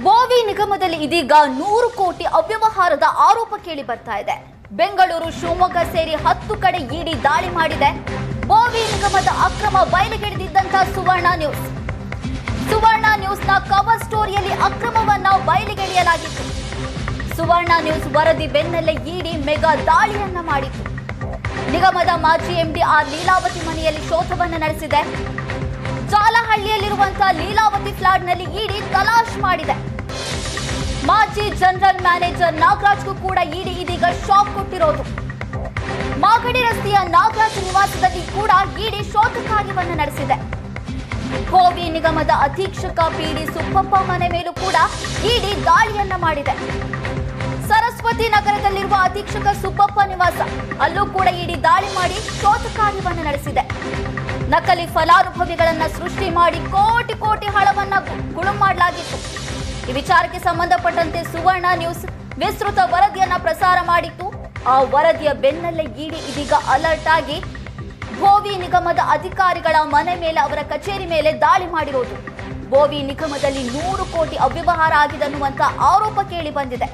ಬೋವಿ ನಿಗಮದಲ್ಲಿ ಇದೀಗ ನೂರು ಕೋಟಿ ಅವ್ಯವಹಾರದ ಆರೋಪ ಕೇಳಿ ಬರ್ತಾ ಇದೆ. ಬೆಂಗಳೂರು, ಶಿವಮೊಗ್ಗ ಸೇರಿ ಹತ್ತು ಕಡೆ ಇಡಿ ದಾಳಿ ಮಾಡಿದೆ. ಬೋವಿ ನಿಗಮದ ಅಕ್ರಮ ಬಯಲಿಗೆಳೆದಿದ್ದಂತ ಸುವರ್ಣ ನ್ಯೂಸ್. ಸುವರ್ಣ ನ್ಯೂಸ್ನ ಕವರ್ ಸ್ಟೋರಿಯಲ್ಲಿ ಅಕ್ರಮವನ್ನ ಬಯಲಿಗೆಳೆಯಲಾಗಿತ್ತು. ಸುವರ್ಣ ನ್ಯೂಸ್ ವರದಿ ಬೆನ್ನಲ್ಲೇ ಇಡಿ ಮೆಗಾ ದಾಳಿಯನ್ನ ಮಾಡಿತು ನಿಗಮದ ಮಾಜಿ ಎಂಡಿ ಆರ್ ಲೀಲಾವತಿ ಮನೆಯಲ್ಲಿ ಶೋಧವನ್ನು ನಡೆಸಿದೆ. ಜಾಲಹಳ್ಳಿಯಲ್ಲಿರುವಂತಹ ಲೀಲಾವತಿ ಫ್ಲಾಟ್ನಲ್ಲಿ ಇಡಿ ತಲಾಶ್ ಮಾಡಿದೆ. ಮಾಜಿ ಜನರಲ್ ಮ್ಯಾನೇಜರ್ ನಾಗರಾಜ್ಗೂ ಕೂಡ ಇಡಿ ಇದೀಗ ಶಾಕ್ ಕೊಟ್ಟಿರೋದು. ಮಾಗಡಿ ರಸ್ತೆಯ ನಾಗರಾಜ್ ನಿವಾಸದಲ್ಲಿ ಕೂಡ ಇಡಿ ಶೋಧ ಕಾರ್ಯವನ್ನು ನಡೆಸಿದೆ. ಕೋವಿ ನಿಗಮದ ಅಧೀಕ್ಷಕ ಪಿಡಿ ಸುಬ್ಬಪ್ಪ ಮನೆ ಮೇಲೂ ಕೂಡ ಇಡಿ ದಾಳಿಯನ್ನ ಮಾಡಿದೆ. ಸರಸ್ವತಿ ನಗರದಲ್ಲಿರುವ ಅಧೀಕ್ಷಕ ಸುಬ್ಬಪ್ಪ ನಿವಾಸ, ಅಲ್ಲೂ ಕೂಡ ಇಡಿ ದಾಳಿ ಮಾಡಿ ಶೋಧ ಕಾರ್ಯವನ್ನು ನಡೆಸಿದೆ. ನಕಲಿ ಫಲಾನುಭವಿಗಳನ್ನ ಸೃಷ್ಟಿ ಮಾಡಿ ಕೋಟಿ ಕೋಟಿ ಹಣವನ್ನ ಗುಳು ಮಾಡಲಾಗಿತ್ತು. ಈ ವಿಚಾರಕ್ಕೆ ಸಂಬಂಧಪಟ್ಟಂತೆ ಸುವರ್ಣ ನ್ಯೂಸ್ ವಿಸ್ತೃತ ವರದಿಯನ್ನ ಪ್ರಸಾರ ಮಾಡಿತ್ತು. ಆ ವರದಿಯ ಬೆನ್ನಲ್ಲೇ ಇಡಿ ಇದೀಗ ಅಲರ್ಟ್ ಆಗಿ ಗೋವಿ ನಿಗಮದ ಅಧಿಕಾರಿಗಳ ಮನೆ ಮೇಲೆ ಅವರ ಕಚೇರಿ ಮೇಲೆ ದಾಳಿ ಮಾಡಿರೋದು. ಭೋವಿ ನಿಗಮದಲ್ಲಿ ನೂರು ಕೋಟಿ ಅವ್ಯವಹಾರ ಆಗಿದೆ ಅನ್ನುವಂತ ಆರೋಪ ಕೇಳಿ ಬಂದಿದೆ.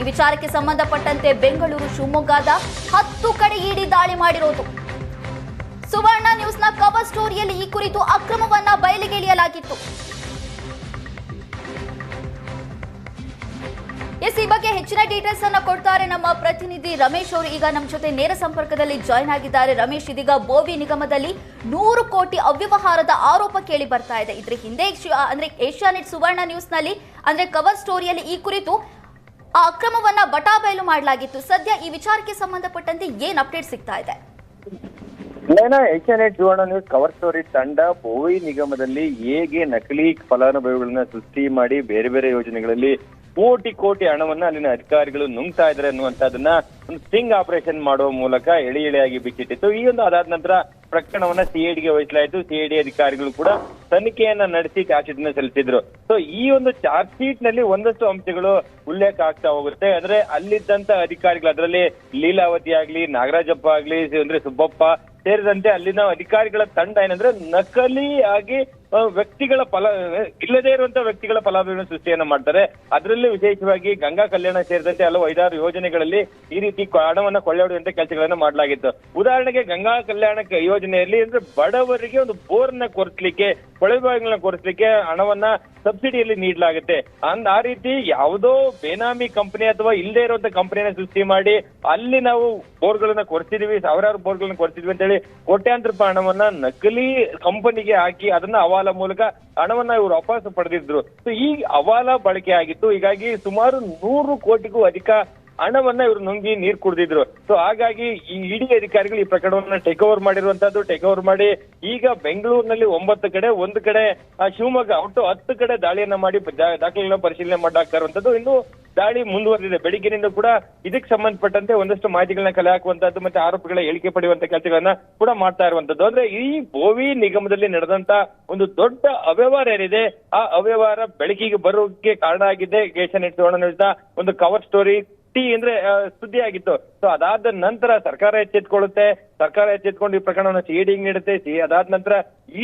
ಈ ವಿಚಾರಕ್ಕೆ ಸಂಬಂಧಪಟ್ಟಂತೆ ಬೆಂಗಳೂರು ಶಿವಮೊಗ್ಗದ ಹತ್ತು ಕಡೆ ಇಡಿ ದಾಳಿ ಮಾಡಿರೋದು. ಸುವರ್ಣ ನ್ಯೂಸ್ನ ಕವರ್ ಸ್ಟೋರಿಯಲ್ಲಿ ಈ ಕುರಿತು ಅಕ್ರಮವನ್ನ ಬಯಲಿಗೆಳೆಯಲಾಗಿತ್ತು ಎಸ್, ಈ ಬಗ್ಗೆ ಹೆಚ್ಚಿನ ಡೀಟೇಲ್ಸ್ ಅನ್ನ ಕೊಡ್ತಾರೆ ನಮ್ಮ ಪ್ರತಿನಿಧಿ ರಮೇಶ್ ಅವರು. ಈಗ ನಮ್ಮ ಜೊತೆ ನೇರ ಸಂಪರ್ಕದಲ್ಲಿ ಜಾಯ್ನ್ ಆಗಿದ್ದಾರೆ ರಮೇಶ್. ಇದೀಗ ಬೋವಿ ನಿಗಮದಲ್ಲಿ ನೂರು ಕೋಟಿ ಅವ್ಯವಹಾರದ ಆರೋಪ ಕೇಳಿ ಬರ್ತಾ ಇದೆ. ಇದ್ರ ಹಿಂದೆ ಅಂದ್ರೆ ಏಷ್ಯಾನೆಟ್ ಸುವರ್ಣ ನ್ಯೂಸ್ನಲ್ಲಿ ಅಂದ್ರೆ ಕವರ್ ಸ್ಟೋರಿಯಲ್ಲಿ ಈ ಕುರಿತು ಆ ಅಕ್ರಮವನ್ನ ಬಟಾಬಯಲು ಮಾಡಲಾಗಿತ್ತು. ಸದ್ಯ ಈ ವಿಚಾರಕ್ಕೆ ಸಂಬಂಧಪಟ್ಟಂತೆ ಏನ್ ಅಪ್ಡೇಟ್ ಸಿಗ್ತಾ ಇದೆ? Nayana Asianet Suvarna news cover story ತಂಡ ಬೋವಿ ನಿಗಮದಲ್ಲಿ ಹೇಗೆ ನಕಲಿ ಫಲಾನುಭವಿಗಳನ್ನ ಸೃಷ್ಟಿ ಮಾಡಿ ಬೇರೆ ಬೇರೆ ಯೋಜನೆಗಳಲ್ಲಿ ಕೋಟಿ ಕೋಟಿ ಹಣವನ್ನ ಅಲ್ಲಿನ ಅಧಿಕಾರಿಗಳು ನುಂಗ್ತಾ ಇದ್ದಾರೆ ಅನ್ನುವಂತದನ್ನ ಒಂದು ಸ್ಟಿಂಗ್ ಆಪರೇಷನ್ ಮಾಡುವ ಮೂಲಕ ಎಳೆ ಎಳೆಯಾಗಿ ಬಿಚ್ಚಿಟ್ಟಿತ್ತು ಈ ಒಂದು ಅದಾದ ನಂತರ ಪ್ರಕರಣವನ್ನ ಸಿಐಡಿಗೆ ವಹಿಸಲಾಯಿತು. ಸಿಐಡಿ ಅಧಿಕಾರಿಗಳು ಕೂಡ ತನಿಖೆಯನ್ನ ನಡೆಸಿ ಚಾರ್ಜ್ ಶೀಟ್ನ ಸಲ್ಲಿಸಿದ್ರು. ಸೊ ಈ ಒಂದು ಚಾರ್ಜ್ ಶೀಟ್ನಲ್ಲಿ ಒಂದಷ್ಟು ಅಂಶಗಳು ಉಲ್ಲೇಖ ಆಗ್ತಾ ಹೋಗುತ್ತೆ. ಅಂದ್ರೆ ಅಲ್ಲಿದ್ದಂತ ಅಧಿಕಾರಿಗಳು, ಅದರಲ್ಲಿ ಲೀಲಾವತಿ ಆಗ್ಲಿ, ನಾಗರಾಜಪ್ಪ ಆಗ್ಲಿ, ಅಂದ್ರೆ ಸುಬ್ಬಪ್ಪ ಸೇರಿದಂತೆ ಅಲ್ಲಿನ ಅಧಿಕಾರಿಗಳ ತಂಡ ಏನಂದ್ರೆ ನಕಲಿ ಆಗಿ ವ್ಯಕ್ತಿಗಳ ಫಲ, ಇಲ್ಲದೇ ಇರುವಂತ ವ್ಯಕ್ತಿಗಳ ಫಲಾನುಭವಿಗಳ ಸೃಷ್ಟಿಯನ್ನ ಮಾಡ್ತಾರೆ. ಅದರಲ್ಲಿ ವಿಶೇಷವಾಗಿ ಗಂಗಾ ಕಲ್ಯಾಣ ಸೇರಿದಂತೆ ಹಲವು ಐದಾರು ಯೋಜನೆಗಳಲ್ಲಿ ಈ ರೀತಿ ಹಣವನ್ನು ಕೊಳ್ಳೆಹೊಡೆಯುವಂತ ಕೆಲಸಗಳನ್ನ ಮಾಡಲಾಗಿತ್ತು. ಉದಾಹರಣೆಗೆ ಗಂಗಾ ಕಲ್ಯಾಣ ಯೋಜನೆಯಲ್ಲಿ ಅಂದ್ರೆ ಬಡವರಿಗೆ ಒಂದು ಬೋರ್ನ ಕೊರೆಸ್ಲಿಕ್ಕೆ ಬಾವಿಗಳನ್ನ ಕೊರೆಸ್ಲಿಕ್ಕೆ ಹಣವನ್ನ ಸಬ್ಸಿಡಿಯಲ್ಲಿ ನೀಡಲಾಗುತ್ತೆ. ಅಂದ್ ಆ ರೀತಿ ಯಾವುದೋ ಬೇನಾಮಿ ಕಂಪನಿ ಅಥವಾ ಇಲ್ಲದೆ ಇರುವಂತ ಕಂಪನಿಯನ್ನ ಸೃಷ್ಟಿ ಮಾಡಿ ಅಲ್ಲಿ ನಾವು ಬೋರ್ಗಳನ್ನ ಕೊರಿಸಿದೀವಿ, ಸಾವಿರಾರು ಬೋರ್ಗಳನ್ನ ಕೊರ್ಸಿದ್ವಿ ಅಂತ ಹೇಳಿ ಕೋಟ್ಯಾಂತರ ಹಣವನ್ನ ನಕಲಿ ಕಂಪನಿಗೆ ಹಾಕಿ ಅದನ್ನ ಹವಾಲ ಮೂಲಕ ಹಣವನ್ನ ಇವರು ವಾಪಸ್ ಪಡೆದಿದ್ರು. ಈ ಹವಾಲ ಬಳಕೆ ಆಗಿತ್ತು. ಹೀಗಾಗಿ ಸುಮಾರು ನೂರು ಕೋಟಿಗೂ ಅಧಿಕ ಹಣವನ್ನ ಇವರು ನುಂಗಿ ನೀರು ಕುಡಿದಿದ್ರು. ಸೊ ಹಾಗಾಗಿ ಈ ಇಡಿ ಅಧಿಕಾರಿಗಳು ಈ ಪ್ರಕರಣವನ್ನ ಟೇಕ್ ಓವರ್ ಮಾಡಿರುವಂತದ್ದು ಟೇಕ್ ಓವರ್ ಮಾಡಿ ಈಗ ಬೆಂಗಳೂರಿನಲ್ಲಿ ಒಂಬತ್ತು ಕಡೆ, ಒಂದು ಕಡೆ ಶಿವಮೊಗ್ಗ, ಒಟ್ಟು ಹತ್ತು ಕಡೆ ದಾಳಿಯನ್ನ ಮಾಡಿ ದಾಖಲೆಗಳನ್ನ ಪರಿಶೀಲನೆ ಮಾಡಾಕ್ತಾ ಇರುವಂತದ್ದು ಇನ್ನು ದಾಳಿ ಮುಂದುವರೆದಿದೆ. ಬೆಳಿಗ್ಗೆನಿಂದ ಕೂಡ ಇದಕ್ಕೆ ಸಂಬಂಧಪಟ್ಟಂತೆ ಒಂದಷ್ಟು ಮಾಹಿತಿಗಳನ್ನ ಕಲೆ ಹಾಕುವಂತದ್ದು ಮತ್ತೆ ಆರೋಪಿಗಳ ಹೇಳಿಕೆ ಪಡೆಯುವಂತ ಕೆಲಸಗಳನ್ನ ಕೂಡ ಮಾಡ್ತಾ ಇರುವಂತದ್ದು. ಅಂದ್ರೆ ಈ ಬೋವಿ ನಿಗಮದಲ್ಲಿ ನಡೆದಂತ ಒಂದು ದೊಡ್ಡ ಅವ್ಯವಹಾರ ಏನಿದೆ, ಆ ಅವ್ಯವಹಾರ ಬೆಳಕಿಗೆ ಬರೋಕೆ ಕಾರಣ ಆಗಿದೆ. ಕೇಶನ್ ಇಟ್ಟು ಒಂದು ಕವರ್ ಸ್ಟೋರಿ ಟಿ ಅಂದ್ರೆ ಸುದ್ದಿ ಆಗಿತ್ತು. ಸೊ ಅದಾದ ನಂತರ ಸರ್ಕಾರ ಎಚ್ಚೆತ್ಕೊಳ್ಳುತ್ತೆ ಸರ್ಕಾರ ಎಚ್ಚೆತ್ಕೊಂಡು ಈ ಪ್ರಕರಣವನ್ನು ಸಿಇಡಿಗೆ ನೀಡುತ್ತೆ. ಸಿ, ಅದಾದ ನಂತರ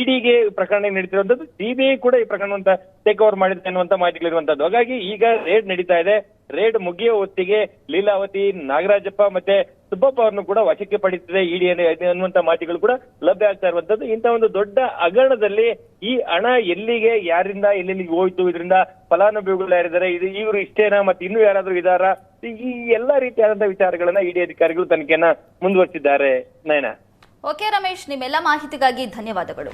ಇಡಿಗೆ ಪ್ರಕರಣ ನೀಡುತ್ತಿರುವಂತದ್ದು ಸಿಬಿಐ ಕೂಡ ಈ ಪ್ರಕರಣವಂತ ಟೇಕ್ ಓವರ್ ಮಾಡಿದೆ ಅನ್ನುವಂತ ಮಾಹಿತಿಗಳಿರುವಂತದ್ದು. ಹಾಗಾಗಿ ಈಗ ರೇಡ್ ನಡೀತಾ ಇದೆ. ರೇಡ್ ಮುಗಿಯೋ ಹೊತ್ತಿಗೆ ಲೀಲಾವತಿ, ನಾಗರಾಜಪ್ಪ ಮತ್ತೆ ಸುಬ್ಬಪ್ಪ ಅವರನ್ನು ಕೂಡ ವಶಕ್ಕೆ ಪಡಿತಿದೆ. ಇಡಿ ಅನ್ನುವಂತ ಮಾತಿಗಳು ಕೂಡ ಲಭ್ಯ ಆಗ್ತಾ ಇರುವಂತದ್ದು ಇಂತ ಒಂದು ದೊಡ್ಡ ಹಗರಣದಲ್ಲಿ ಈ ಹಣ ಎಲ್ಲಿಗೆ, ಯಾರಿಂದ, ಎಲ್ಲೆಲ್ಲಿಗೆ ಹೋಯ್ತು, ಇದರಿಂದ ಫಲಾನುಭವಿಗಳು ಯಾರಿದ್ದಾರೆ, ಇದು ಇವರು ಇಷ್ಟೇನಾ, ಮತ್ತೆ ಇನ್ನು ಯಾರಾದ್ರೂ ಇದಾರಾ? ಈ ಎಲ್ಲಾ ರೀತಿಯಾದಂತಹ ವಿಚಾರಗಳನ್ನ ಇಡಿ ಅಧಿಕಾರಿಗಳು ತನಿಖೆಯನ್ನ ಮುಂದುವರಿಸಿದ್ದಾರೆ. ನಯನ. ಓಕೆ ರಮೇಶ್, ನಿಮ್ಮೆಲ್ಲ ಮಾಹಿತಿಗಾಗಿ ಧನ್ಯವಾದಗಳು.